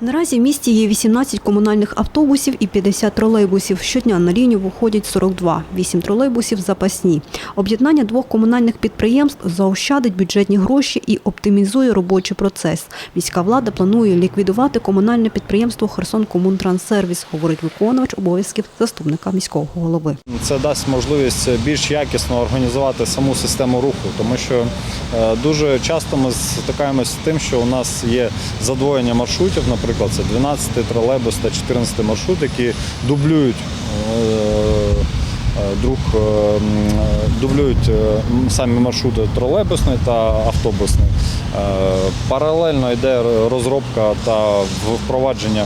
Наразі в місті є 18 комунальних автобусів і 50 тролейбусів. Щодня на лінію виходять 42, 8 тролейбусів запасні. Об'єднання двох комунальних підприємств заощадить бюджетні гроші і оптимізує робочий процес. Міська влада планує ліквідувати комунальне підприємство Херсон Комунтранссервіс, говорить виконувач обов'язків заступника міського голови. Це дасть можливість більш якісно організувати саму систему руху, тому що е, дуже часто ми стикаємося з тим, що у нас є задвоєння маршрутів, наприклад, це 12 тролейбус та 14 маршрут, які дублюють. е, е, Друг е, дублюють самі маршрути тролейбусний та автобусний. Паралельно йде розробка та впровадження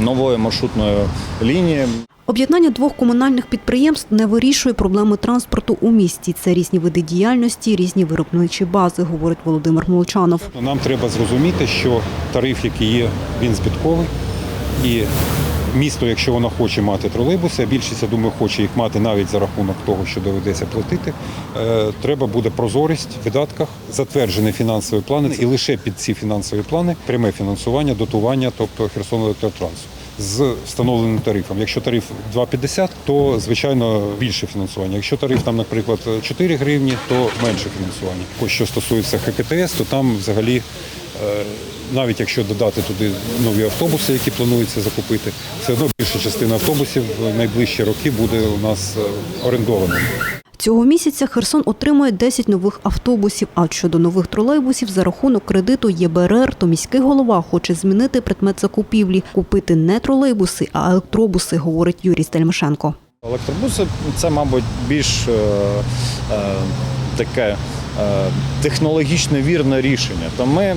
нової маршрутної лінії. Об'єднання двох комунальних підприємств не вирішує проблеми транспорту у місті. Це різні види діяльності, різні виробничі бази, говорить Володимир Молчанов. Нам треба зрозуміти, що тариф, який є, він збитковий. І місто, якщо воно хоче мати тролейбуси, а більшість, я думаю, хоче їх мати навіть за рахунок того, що доведеться платити, е, треба буде прозорість в видатках, затверджені фінансові плани, і лише під ці фінансові плани пряме фінансування, дотування, тобто Херсонелектротрансу. З встановленим тарифом. Якщо тариф 2,50, то звичайно більше фінансування. Якщо тариф там, наприклад, 4 гривні, то менше фінансування. Що стосується ХКТС, то там взагалі, е, навіть якщо додати туди нові автобуси, які планується закупити, все одно більша частина автобусів в найближчі роки буде у нас е, орендованою. Цього місяця Херсон отримує 10 нових автобусів. А щодо нових тролейбусів за рахунок кредиту ЄБРР, то міський голова хоче змінити предмет закупівлі, купити не тролейбуси, а електробуси, говорить Юрій Стельмашенко. Електробуси це, мабуть, більш е, е, таке е, технологічно вірне рішення. То ми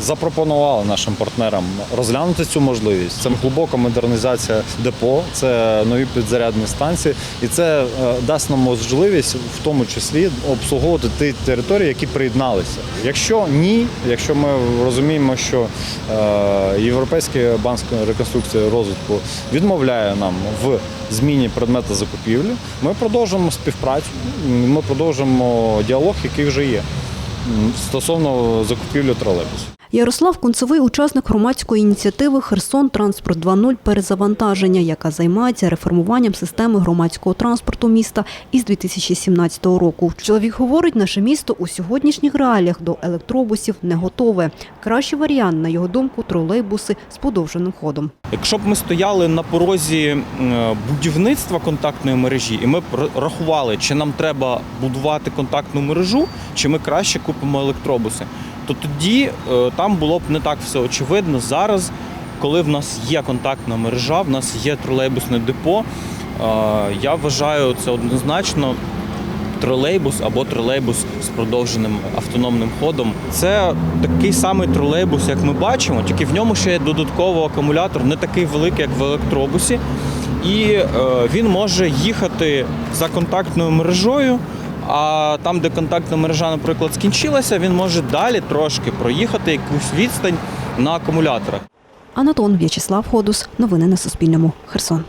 запропонували нашим партнерам розглянути цю можливість. Це глибока модернізація депо, це нові підзарядні станції, і це е, дасть нам можливість в тому числі обслуговувати ті території, які приєдналися. Якщо ні, якщо ми розуміємо, що е, Європейський банк реконструкції розвитку відмовляє нам в зміні предмету закупівлі, ми продовжимо співпрацю, ми продовжимо діалог, який вже є стосовно закупівлі тролейбусів. Ярослав Кунцевий – учасник громадської ініціативи «Херсон Транспорт 2.0. Перезавантаження», яка займається реформуванням системи громадського транспорту міста із 2017 року. Чоловік говорить, наше місто у сьогоднішніх реаліях до електробусів не готове. Кращий варіант, на його думку, тролейбуси з подовженим ходом. Якщо б ми стояли на порозі е, будівництва контактної мережі, і ми рахували, чи нам треба будувати контактну мережу, чи ми краще купимо електробуси, то тоді е, там було б не так все очевидно. Зараз, коли в нас є контактна мережа, в нас є тролейбусне депо, е, я вважаю це однозначно тролейбус або тролейбус з продовженим автономним ходом. Це такий самий тролейбус, як ми бачимо, тільки в ньому ще є додатково акумулятор, не такий великий, як в електробусі. І е, він може їхати за контактною мережою. А там, де контактна мережа, наприклад, скінчилася, він може далі трошки проїхати якусь відстань на акумуляторах. Анатон В'ячеслав Ходус. Новини на Суспільному. Херсон.